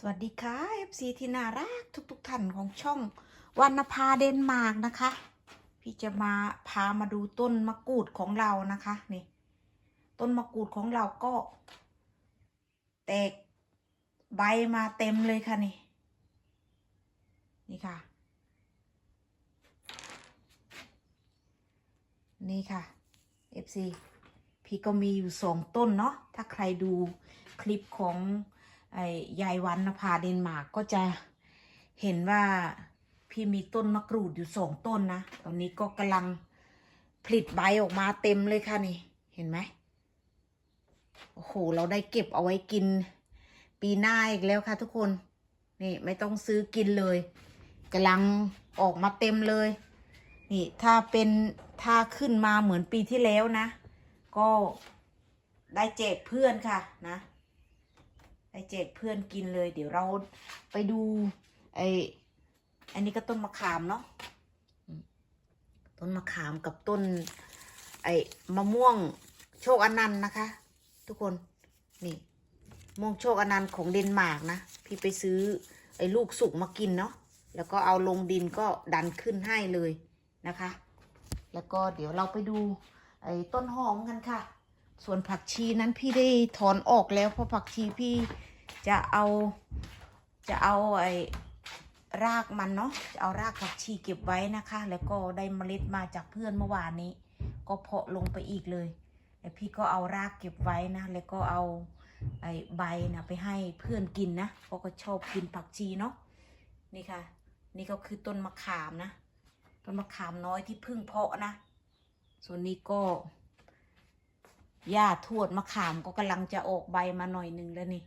สวัสดีค่ะ FC ที่น่ารักทุกๆท่านของช่องวรรณภาเดนมาร์กนะคะ พี่จะมาพามาดูต้นมะกรูดของเรานะคะนี่ ต้นมะกรูดของเราก็ แตกใบมาเต็มเลยค่ะนี่ นี่ค่ะ นี่ค่ะ FC พี่ก็มีอยู่สองต้นเนาะถ้าใครดูคลิปของ ไอ้ยายวันนภาเดนมาร์กก็จะเห็นว่าพี่มีต้นมะกรูดอยู่สองต้นนะ ตอนนี้ก็กำลังผลิตใบออกมาเต็มเลยค่ะนี่ เห็นไหมโอ้โห เราได้เก็บเอาไว้กิน ปีหน้าอีกแล้วค่ะทุกคน นี่ไม่ต้องซื้อกินเลยกำลังออกมาเต็มเลย นี่ถ้าเป็นถ้าขึ้นมาเหมือนปีที่แล้วนะ ก็ได้แจกเพื่อนค่ะนะ แจกเพื่อนกินเลย เดี๋ยวเราไปดู ไอ้อันนี้ก็ต้นมะขามเนาะต้นมะขามกับต้น ไอ้มะม่วงโชคอนันต์นะคะ ทุกคนนี่มะม่วงโชคอนันต์ของเดนมาร์กนะพี่ไปซื้อ ไอ้ลูกสุกมากินเนาะแล้วก็เอาลงดินก็ดันขึ้นให้เลยนะคะ แล้วก็เดี๋ยวเราไปดูไอ้ต้นหอมกันค่ะ ส่วนผักชีนั้นพี่ได้ถอนออกแล้วเพราะผักชีพี่จะเอาจะเอาไอ้รากมันเนาะจะเอารากผักชีเก็บไว้นะคะ แล้วก็ได้เมล็ดมาจากเพื่อนเมื่อวานนี้ ก็เพาะลงไปอีกเลยแล้วพี่ก็เอารากเก็บไว้นะ แล้วก็เอาไอ้ใบนะไปให้เพื่อนกินนะเพราะก็ชอบกินผักชีเนาะนี่ค่ะ นี่ก็คือต้นมะขามนะ ต้นมะขามน้อยที่เพิ่งเพาะนะ ส่วนนี้ก็ หญ้าทวดมะขามก็กำลังจะออกใบมาหน่อยหนึ่งแล้วนี่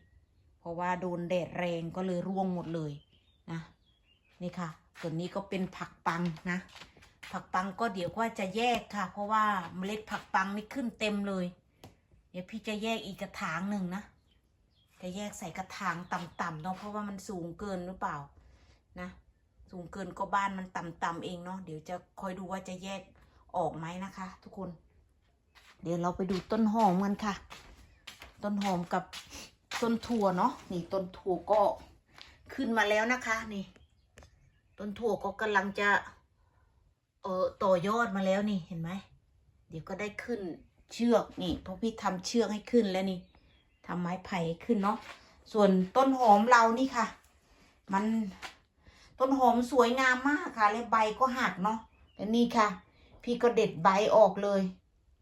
เพราะว่าโดนแดดแรงก็เลยร่วงหมดเลยนะนี่ค่ะส่วนนี้ก็เป็นผักปังนะ ผักปังก็เดี๋ยวก็จะแยกค่ะ เพราะว่าเมล็ดผักปังนี่ขึ้นเต็มเลย เดี๋ยวพี่จะแยกอีกกระถางหนึ่งนะจะแยกใส่กระถางต่ำๆเนาะเพราะว่ามันสูงเกินหรือเปล่านะ สูงเกินก็บ้านมันต่ำๆเองเนาะเดี๋ยวจะคอยดูว่าจะแยกออกไหมนะคะ ทุกคน เดี๋ยวเราไปดูต้นหอมกันค่ะ ต้นหอมกับต้นถั่วเนาะนี่ต้นถั่วก็ขึ้นมาแล้วนะคะ นี่ ต้นถั่วก็กำลังจะเออต่อยอดมาแล้วนี่เห็นไหมเดี๋ยวก็ได้ขึ้นเชือกนี่เพราะพี่ทำเชือกให้ขึ้นแล้วนี่ทำไม้ไผ่ให้ขึ้นเนาะส่วนต้นหอมเรานี่ค่ะ มันต้นหอมสวยงามมากค่ะและใบก็หักเนาะและนี่ค่ะ พี่ก็เด็ดใบออกเลย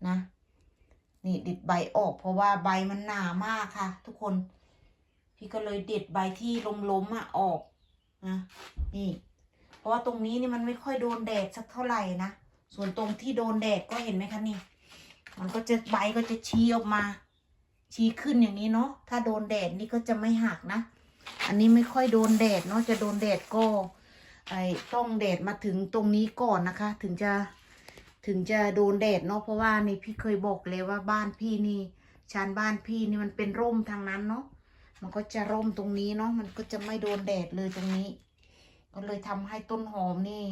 นะ นี่เด็ดใบออก เพราะว่าใบมันหนามากค่ะ ทุกคน พี่ก็เลยเด็ดใบที่ล้มๆอะออกนะนี่ เพราะว่าตรงนี้นี่มันไม่ค่อยโดนแดดสักเท่าไหร่นะส่วนตรงที่โดนแดดก็เห็นไหมคะนี่ มันก็จะใบก็จะชี้ออกมา ชี้ขึ้นอย่างนี้เนาะถ้าโดนแดดนี่ก็จะไม่หักนะ อันนี้ไม่ค่อยโดนแดดเนาะจะโดนแดดก็ไอ้ต้องแดดมาถึงตรงนี้ก่อนนะคะ ถึงจะ ถึงจะโดนแดดเนาะเพราะว่านี่พี่เคยบอกเลยว่าบ้านพี่นี่ชานบ้านพี่นี่มันเป็นร่มทางนั้นเนาะมันก็จะร่มตรงนี้เนาะมันก็จะไม่โดนแดดเลยตรงนี้ ก็เลยทำให้ต้นหอมนี่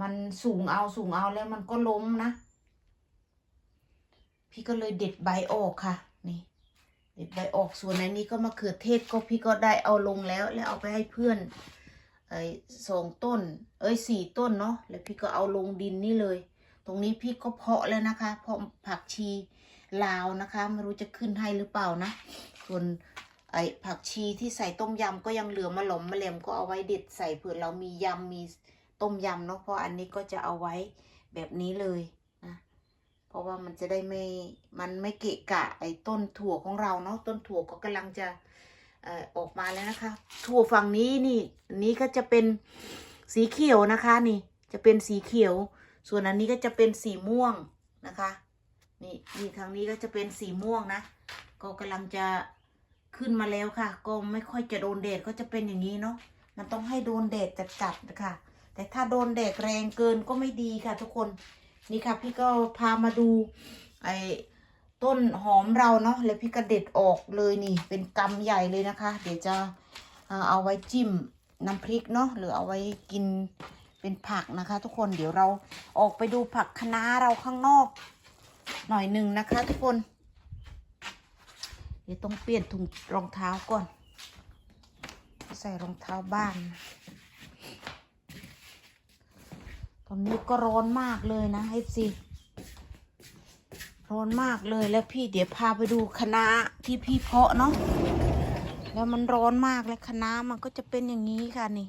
มันสูงเอาสูงเอาแล้วมันก็ล้มนะ พี่ก็เลยเด็ดใบออกค่ะ นี่ เด็ดใบออกส่วนอันนี้ก็มะเขือเทศก็พี่ก็ได้เอาลงแล้วแล้วเอาไปให้เพื่อนไอ้สองต้น เอ้ยสี่ต้นเนาะแล้วพี่ก็เอาลงดินนี่เลย ตรงนี้พี่ก็เพาะแล้วนะคะ เพาะผักชีลาวนะคะ ไม่รู้จะขึ้นให้หรือเปล่านะ ส่วนไอ้ผักชีที่ใส่ต้มยำก็ยังเหลือมาหลอมมาแหลมก็เอาไว้เด็ดใส่เผื่อเรามียำมีต้มยำเนาะเพราะอันนี้ก็จะเอาไว้แบบนี้เลยนะเพราะว่ามันจะได้ไม่มันไม่เกะกะไอ้ต้นถั่วของเราเนาะต้นถั่วก็กำลังจะออกมาแล้วนะคะ ถั่วฝั่งนี้นี่นนี้ก็จะเป็นสีเขียวนะคะนี่จะเป็นสีเขียว ส่วนอันนี้ก็จะเป็นสีม่วงนะคะ นี่นี่ทางนี้ก็จะเป็นสีม่วงนะ ก็กำลังจะขึ้นมาแล้วค่ะ ก็ไม่ค่อยจะโดนแดดก็จะเป็นอย่างนี้เนาะ มันต้องให้โดนแดดจัดๆนะคะ แต่ถ้าโดนแดดแรงเกินก็ไม่ดีค่ะ ทุกคน นี่ค่ะ พี่ก็พามาดูไอ้ต้นหอมเราเนาะ แล้วพี่ก็เด็ดออกเลยนี่ เป็นกำใหญ่เลยนะคะ เดี๋ยวจะเอาไว้จิ้มน้ำพริกเนาะ หรือเอาไว้กิน เป็นผักนะคะ ทุกคนเดี๋ยวเราออกไปดูผักคะน้าเราข้างนอก หน่อยหนึ่งนะคะ ทุกคน เดี๋ยวต้องเปลี่ยนถุงรองเท้าก่อน ใส่รองเท้าบ้านตอนนี้ก็ร้อนมากเลยนะเอฟซีร้อนมากเลยแล้วพี่เดี๋ยวพาไปดูคณะที่พี่เพาะเนาะแล้วมันร้อนมากแล้วคณะมันก็จะเป็นอย่างนี้ค่ะนี่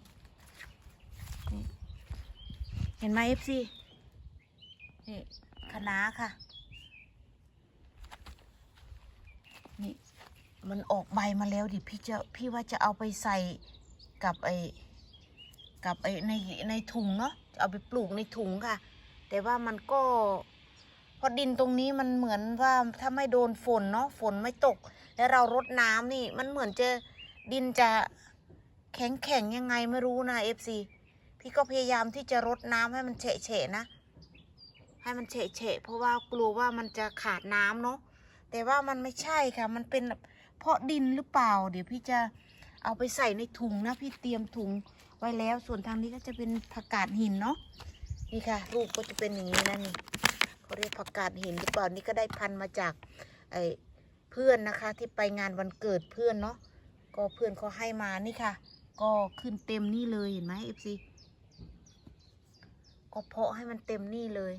เห็นไหมเอฟซีนี่คณะค่ะ นี่ มันออกใบมาแล้วดิพี่จะพี่ว่าจะเอาไปใส่กับไอ้กับไอ้ในในถุงเนาะจะเอาไปปลูกในถุงค่ะ แต่ว่ามันก็พอดินตรงนี้มันเหมือนว่าถ้าไม่โดนฝนเนาะฝนไม่ตก แล้วเรารดน้ำนี่ มันเหมือนจะดินจะแข็งแข็งยังไงไม่รู้นะเอฟซี พี่ก็พยายามที่จะรดน้ำให้มันเฉะเฉะๆนะ ให้มันเฉะเฉะๆเพราะว่ากลัวว่ามันจะขาดน้ำเนาะแต่ว่ามันไม่ใช่ค่ะ มันเป็นเพราะดินหรือเปล่า เดี๋ยวพี่จะเอาไปใส่ในถุงนะ พี่เตรียมถุงไว้แล้ว ส่วนทางนี้ก็จะเป็นผักกาดหินเนาะนี่ค่ะรูปก็จะเป็นอย่างนี้นะนี่เขาเรียกผักกาดหินหรือเปล่านี่ก็ได้พันมาจากไอ้เพื่อนนะคะ ที่ไปงานวันเกิดเพื่อนเนาะก็เพื่อนเขาให้มานี่ค่ะ ก็ขึ้นเต็มนี่เลยเห็นไหมเอฟซี ก็เพาะให้มันเต็มนี่เลย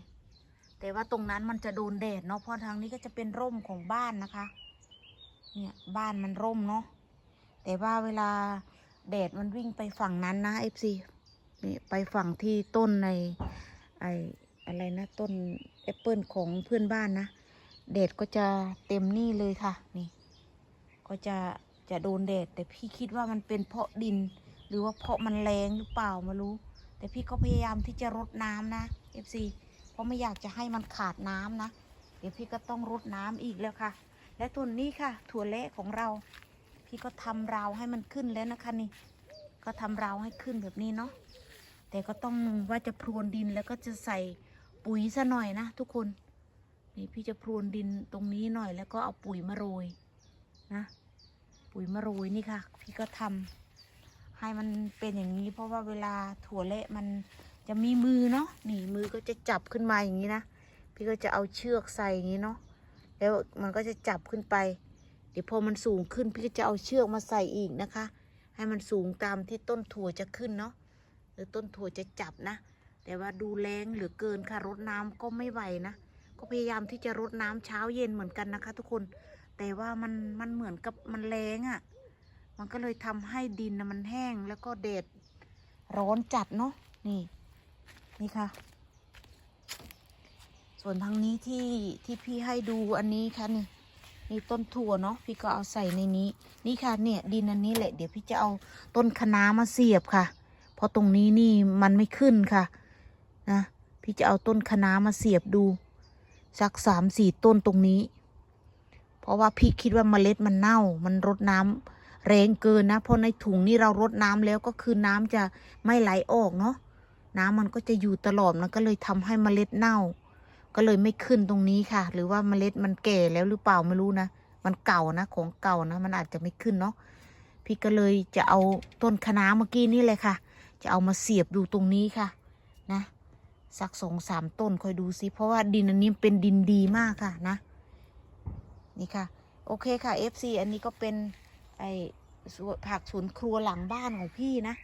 แต่ว่าตรงนั้นมันจะโดนแดดเนาะเพราะทางนี้ก็จะเป็นร่มของบ้านนะคะ เนี่ยบ้านมันร่มเนาะแต่ว่าเวลาแดดมันวิ่งไปฝั่งนั้นนะเอฟซีนี่ไปฝั่งที่ต้นในไออะไรนะต้นแอปเปิลของเพื่อนบ้านนะแดดก็จะเต็มนี่เลยค่ะ นี่ ก็จะจะโดนแดดแต่พี่คิดว่ามันเป็นเพราะดิน หรือว่าเพราะมันแรงหรือเปล่าไม่รู้ แต่พี่ก็พยายามที่จะรดน้ำนะเอฟซีเพราะไม่อยากจะให้มันขาดน้ำนะ เดี๋ยวพี่ก็ต้องรดน้ำอีกแล้วค่ะ และตัวนี้ค่ะ ถั่วเละของเรา พี่ก็ทำราวให้มันขึ้นแล้วนะคะนี่ ก็ทำราวให้ขึ้นแบบนี้เนาะ แต่ก็ต้องว่าจะพรวนดินแล้วก็จะใส่ปุ๋ยซะหน่อยนะทุกคน นี่พี่จะพรวนดินตรงนี้หน่อย แล้วก็เอาปุ๋ยมาโรยนะ ปุ๋ยมาโรยนี่ค่ะ พี่ก็ทำ ให้มันเป็นอย่างนี้ เพราะว่าเวลาถั่วเละมันจะมีมือเนาะนี่มือก็จะจับขึ้นมาอย่างนี้นะพี่ก็จะเอาเชือกใส่อย่างนี้เนาะแล้วมันก็จะจับขึ้นไป เดี๋ยวพอมันสูงขึ้นพี่ก็จะเอาเชือกมาใส่อีกนะคะ ให้มันสูงตามที่ต้นถั่วจะขึ้นเนาะหรือต้นถั่วจะจับนะ แต่ว่าดูแรงเหลือเกินค่ะรดน้ำก็ไม่ไหวนะก็พยายามที่จะรดน้ำเช้าเย็นเหมือนกันนะคะ ทุกคน แต่ว่ามันมันเหมือนกับมันแรงอะ่ะ มันก็เลยทำให้ดินนะมันแห้งแล้วก็แดดร้อนจัดเนาะนี่ นี่ค่ะ ส่วนทางนี้ที่ที่พี่ให้ดูอันนี้ค่ะนี่นี่ต้นถั่วเนาะพี่ก็เอาใส่ในนี้ นี่ค่ะเนี่ยดินอันนี้แหละ เดี๋ยวพี่จะเอาต้นคะน้ามาเสียบค่ะ เพราะตรงนี้นี่มันไม่ขึ้นค่ะนะพี่จะเอาต้นคะน้ามาเสียบดู สักสามสี่ต้นตรงนี้ เพราะว่าพี่คิดว่าเมล็ดมันเน่า มันรดน้ำ แรงเกินนะเพราะในถุงนี่เรารดน้ำแล้วก็คือน้ำจะไม่ไหลออกเนาะน้ำมันก็จะอยู่ตลอดมันก็เลยทำให้เมล็ดเน่า ก็เลยไม่ขึ้นตรงนี้ค่ะ หรือว่าเมล็ดมันแก่แล้วหรือเปล่าไม่รู้นะมันเก่านะของเก่านะมันอาจจะไม่ขึ้นเนาะพี่ก็เลยจะเอาต้นคะน้าเมื่อกี้นี่เลยค่ะ จะเอามาเสียบดูตรงนี้ค่ะ นะสักสองสามต้นคอยดูสิเพราะว่าดินอันนี้เป็นดินดีมากค่ะนะ นี่ค่ะ โอเคค่ะ FC อันนี้ก็เป็น ไอสวนผักสวนครัวหลังบ้านของพี่นะ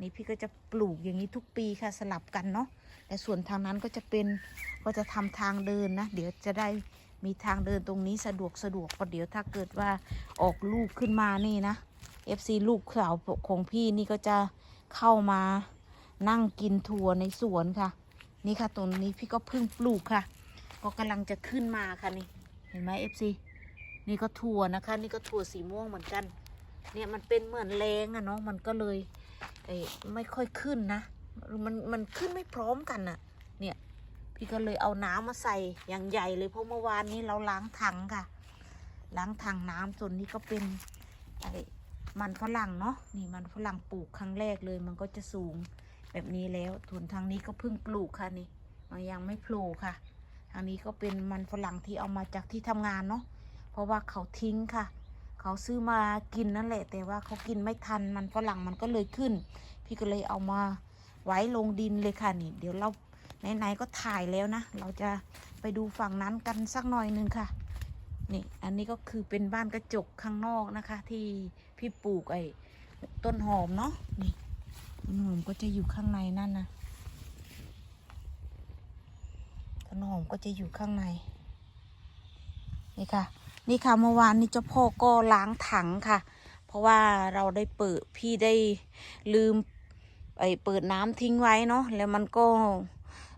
นี่พี่ก็จะปลูกอย่างนี้ทุกปีค่ะสลับกันเนาะแต่ส่วนทางนั้นก็จะเป็นก็จะทำทางเดินนะ เดี๋ยวจะได้มีทางเดินตรงนี้สะดวกสะดวกเพราะเดี๋ยวถ้าเกิดว่าออกลูกขึ้นมานี่นะ FC ลูกสาวของพี่นี่ก็จะเข้ามานั่งกินถั่วในสวนค่ะ นี่ค่ะตรงนี้พี่ก็เพิ่งปลูกค่ะ ก็กำลังจะขึ้นมาค่ะนี่ เห็นไหม FC นี่ก็ถั่วนะคะ นี่ก็ถั่วสีม่วงเหมือนกัน เนี่ยมันเป็นเหมือนแรงอะเนาะมันก็เลยเอ้ไม่ค่อยขึ้นนะ มันมันขึ้นไม่พร้อมกันอะเนี่ยพี่ก็เลยเอาน้ำมาใส่อย่างใหญ่เลยเพราะเมื่อวานนี้เราล้างถังค่ะ ล้างถังน้ำส่วนนี้ก็เป็นไอ้มันฝรั่งเนาะนี่มันฝรั่งปลูกครั้งแรกเลยมันก็จะสูงแบบนี้แล้วส่วนทางนี้ก็เพิ่งปลูกค่ะนี่มันยังไม่โผล่ค่ะ ทางนี้ก็เป็นมันฝรั่งที่เอามาจากที่ทำงานเนาะ เพราะว่าเขาทิ้งค่ะ เขาซื้อมากินนั่นแหละ แต่ว่าเขากินไม่ทันมันฝรั่งมันก็เลยขึ้น พี่ก็เลยเอามาไว้ลงดินเลยค่ะนี่ เดี๋ยวเราไหนๆก็ถ่ายแล้วนะ เราจะไปดูฝั่งนั้นกันสักหน่อยหนึงค่ะ นี่อันนี้ก็คือเป็นบ้านกระจกข้างนอกนะคะ ที่พี่ปลูกไอ้ต้นหอมเนาะนี่ต้นหอมก็จะอยู่ข้างในนั่นนะต้นหอมก็จะอยู่ข้างในนี่ค่ะ นี่ค่ะเมื่อวานนี้เจ้าพ่อก็ล้างถังค่ะ เพราะว่าเราได้เปิดพี่ได้ลืมไอ้เปิดน้ำทิ้งไว้เนาะแล้วมันก็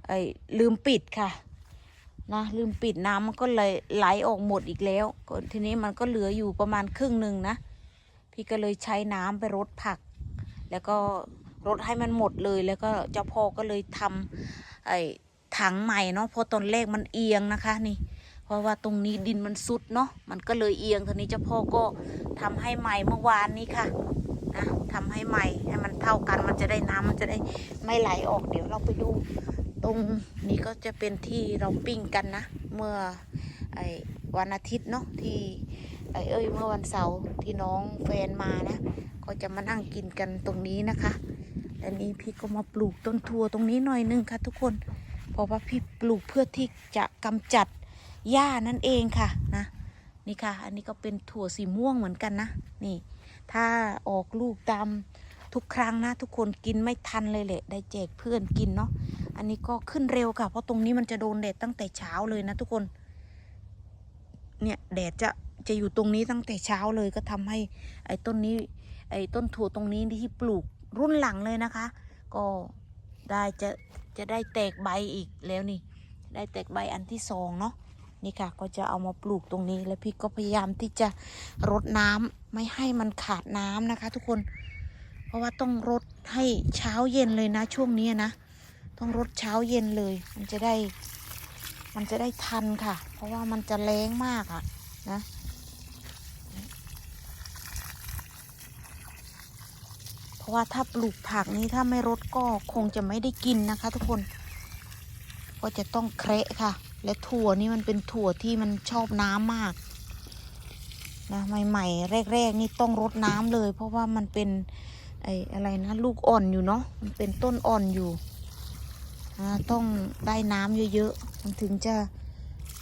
ไอ้ลืมปิดค่ะนะลืมปิดน้ำมันก็เลยไหลออกหมดอีกแล้วก็ทีนี้มันก็เหลืออยู่ประมาณครึ่งหนึ่งนะ พี่ก็เลยใช้น้ำไปรดผัก แล้วก็รดให้มันหมดเลยแล้วก็เจ้าพ่อก็เลยทำไอ้ถังใหม่เนาะเพราะตอนแรกมันเอียงนะคะนี่ เพราะว่าตรงนี้ดินมันซุดเนาะมันก็เลยเอียงทีนี้เจ้าพ่อก็ทำให้ใหม่เมื่อวานนี้ค่ะนะทำให้ใหม่ให้มันเท่ากันมันจะได้น้ำมันจะได้ไม่ไหลออกเดี๋ยวเราไปดู ตรงนี้ก็จะเป็นที่เราปิ้งกันนะ เมื่อไอ้วันอาทิตย์เนาะที่ไอ้เอ้ยเมื่อวันเสาร์ที่น้องแฟนมานะ ก็จะมานั่งกินกันตรงนี้นะคะและนี้พี่ก็มาปลูกต้นถั่วตรงนี้หน่อยนึงค่ะทุกคน เพราะว่าพี่ปลูกเพื่อที่จะกำจัด หญ้านั่นเองค่ะนะนี่ค่ะ อันนี้ก็เป็นถั่วสีม่วงเหมือนกันนะนี่ ถ้าออกลูกตามทุกครั้งนะ ทุกคนกินไม่ทันเลยแหละ ได้แจกเพื่อนกินเนาะอันนี้ก็ขึ้นเร็วค่ะ เพราะตรงนี้มันจะโดนแดดตั้งแต่เช้าเลยนะ ทุกคน เนี่ยแดดจะจะอยู่ตรงนี้ตั้งแต่เช้าเลยก็ทำให้ ไอ้ต้นนี้ไอ้ต้นถั่วตรงนี้ที่ปลูกรุ่นหลังเลยนะคะ ก็ได้จะจะได้แตกใบอีกแล้วนี่ ได้แตกใบอันที่สองเนาะ นี่ค่ะ ก็จะเอามาปลูกตรงนี้ แล้วพี่ก็พยายามที่จะรดน้ำไม่ให้มันขาดน้ำนะคะ ทุกคน เพราะว่าต้องรดให้เช้าเย็นเลยนะ ช่วงนี้นะ ต้องรดเช้าเย็นเลย มันจะได้ มันจะได้ทันค่ะ เพราะว่ามันจะแรงมากอะนะเพราะว่าถ้าปลูกผักนี้ถ้าไม่รดก็คงจะไม่ได้กินนะคะ ทุกคน ก็จะต้องเคระค่ะ และถั่วนี่มันเป็นถั่วที่มันชอบน้ำมากนะใหม่ๆแรกๆนี่ต้องรดน้ำเลย เพราะว่ามันเป็นไอ้อะไรนะลูกอ่อนอยู่เนาะมันเป็นต้นอ่อนอยู่ต้องได้น้ำเยอะๆมันถึงจะ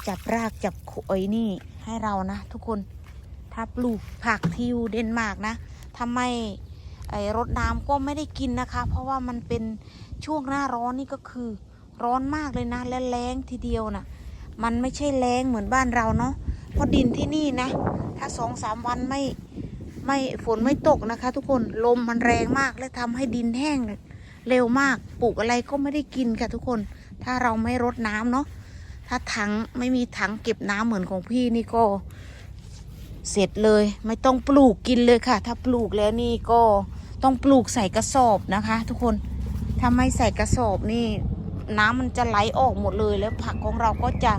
จับรากจับโขยนี่ให้เรานะ ทุกคนถ้าปลูกผักที่อยู่เดนมาร์กนะถ้าไมไอรดน้ำก็ไม่ได้กินนะคะ เพราะว่ามันเป็นช่วงหน้าร้อนนี่ก็คือ ร้อนมากเลยนะ และแรงทีเดียวนะมันไม่ใช่แรงเหมือนบ้านเราเนาะเพราะดินที่นี่นะ ถ้าสองสามวันไม่ไม่ฝนไม่ตกนะคะ ทุกคนลมมันแรงมากและทำให้ดินแห้งเร็วมากปลูกอะไรก็ไม่ได้กินค่ะทุกคน ถ้าเราไม่รดน้ำเนาะถ้าถังไม่มีถังเก็บน้ำเหมือนของพี่นี่ก็ เสร็จเลย ไม่ต้องปลูกกินเลยค่ะ ถ้าปลูกแล้วนี่ก็ต้องปลูกใส่กระสอบนะคะ ทุกคนถ้าไม่ใส่กระสอบนี่ น้ำมันจะไหลออกหมดเลยแล้วผักของเราก็จะ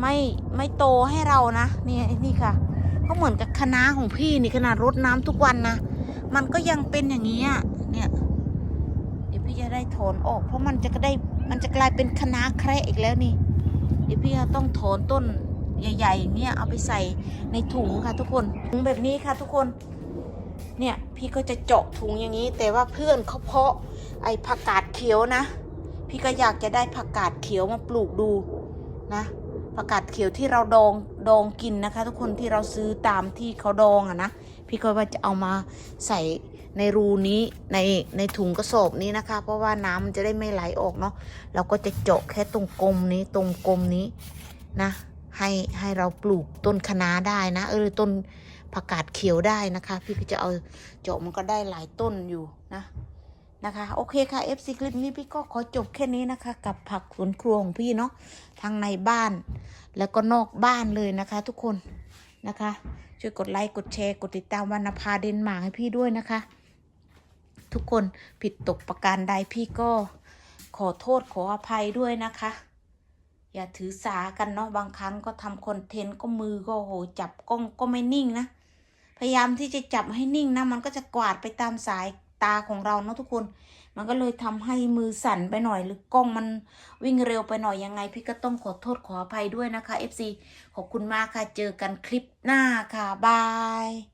ไม่ไม่โตให้เรานะนี่นี่ค่ะก็เหมือนกับคณะของพี่นี่ขนาดรดน้ำทุกวันนะมันก็ยังเป็นอย่างนี้เนี่ยเดี๋ยวพี่จะได้ถอนออก เพราะมันจะก็ได้มันจะกลายเป็นคณะน้าแคระอีกแล้วนี่ เดี๋ยวพี่จะต้องถอนต้นใหญ่ๆอย่างเงี้ยเอาไปใส่ในถุงค่ะ ทุกคนถุงแบบนี้ค่ะ ทุกคนเนี่ยพี่ก็จะเจาะถุงอย่างนี้ แต่ว่าเพื่อนเขาเพาะไอ้ผักกาดเขียวนะ พี่ก็อยากจะได้ผักกาดเขียวมาปลูกดูนะผักกาดเขียวที่เราดองดองกินนะคะ ทุกคนที่เราซื้อตามที่เขาดองอะนะพี่ก็ว่าจะเอามาใส่ในรูนี้ในในถุงกระสอบนี้นะคะ เพราะว่าน้ำมันจะได้ไม่ไหลออกเนาะเราก็จะเจาะแค่ตรงกลมนี้ตรงกลมนี้นะ ให้ให้เราปลูกต้นคะน้าได้นะเออต้นผักกาดเขียวได้นะคะ พี่ก็จะเอาเจาะมันก็ได้หลายต้นอยู่นะ นะคะ โอเคค่ะ FC คลิปนี้พี่ก็ขอจบแค่นี้นะคะ กับผักสวนครัวของพี่เนาะทั้งในบ้าน แล้วก็นอกบ้านเลยนะคะ ทุกคนนะคะ ช่วยกดไลค์กดแชร์กดติดตามวรรณภาเดนมาร์กให้พี่ด้วยนะคะ ทุกคนผิดตกประการใดพี่ก็ขอโทษขออภัยด้วยนะคะ อย่าถือสากันเนาะบางครั้งก็ทำคอนเทนต์ก็มือก็โหจับกล้องก็ไม่นิ่งนะพยายามที่จะจับให้นิ่งนะมันก็จะกวาดไปตามสาย ตาของเราเนาะทุกคน มันก็เลยทำให้มือสั่นไปหน่อย หรือกล้องมันวิ่งเร็วไปหน่อยยังไง พี่ก็ต้องขอโทษขออภัยด้วยนะคะ FC ขอบคุณมากค่ะ เจอกันคลิปหน้าค่ะ บาย